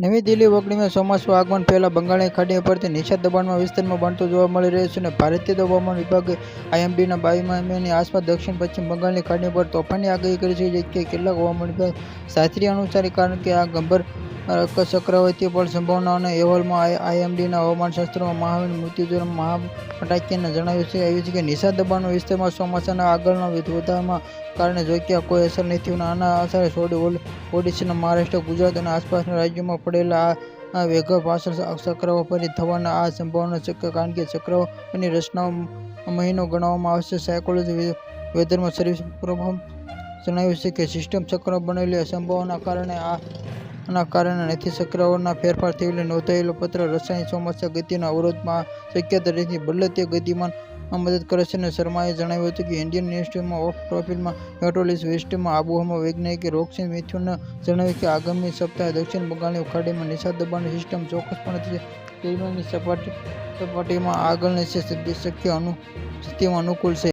નવી દિલ્હી ઓગણીમાં ચોમાસું આગમન પહેલા બંગાળની ખાડી પરથી નિષાદ દબાણમાં વિસ્તારમાં બનતું જોવા મળી રહ્યું છે અને ભારતીય હવામાન વિભાગે આઈએમડીના બાવીસ મહિનાની આસપાસ દક્ષિણ પશ્ચિમ બંગાળની ખાડી પર તોફાની આગાહી કરી છે જે કે કેટલાક હવામાન વિભાગ શાસ્ત્રીય અનુસારી કારણ કે આ ગંભીર ચક્રવાતી પણ સંભાવના અને અહેવાલમાં આઈએમડીના હવામાનશાસ્ત્રમાં મહાવીર મૃત્યુંજય મહાપટાકિયાને જણાવ્યું છે. આવ્યું છે કે નિશા દબાણના વિસ્તારમાં ચોમાસાના આગળના વધારામાં કારણે જોઈક્યા કોઈ અસર નથી અને આના આધારે છોડી ઓડિશાના મહારાષ્ટ્ર, ગુજરાત અને આસપાસના રાજ્યોમાં પડેલા આ વેગા પાછળ ચક્રવાત ફરી થવાના આ સંભાવના છે કારણ કે ચક્રવાતની રચનાઓ મહિનો ગણવામાં આવશે. સાયકોલોજી વેધરમાં સર્વિસ પ્રભાવ જણાવ્યું છે કે સિસ્ટમ ચક્ર બનેલી સંભાવના કારણે આ ના કારણે નથી ચક્રવાતના ફેરફાર થયેલો નોંધાયેલો પત્ર રસાયણ ચોમાસા ગતિના અવરોધમાં શક્યતા નથી બદલે તે ગતિમાન મદદ કરે છે અને શર્માએ જણાવ્યું હતું કે ઇન્ડિયન ઇન્સ્ટિટ્યૂટમાં ઓફ પ્રોફિલમાં મેટ્રોલોજી વેસ્ટમાં આબોહવા વૈજ્ઞાનિક રોક્સિન મિથુને જણાવ્યું કે આગામી સપ્તાહે દક્ષિણ બંગાળની ખાડીમાં નિશાદ દબાણની સિસ્ટમ ચોક્કસપણે દરિયાની સપાટી સપાટીમાં આગળની શક્ય અનુ સ્થિતિમાં અનુકૂળ છે.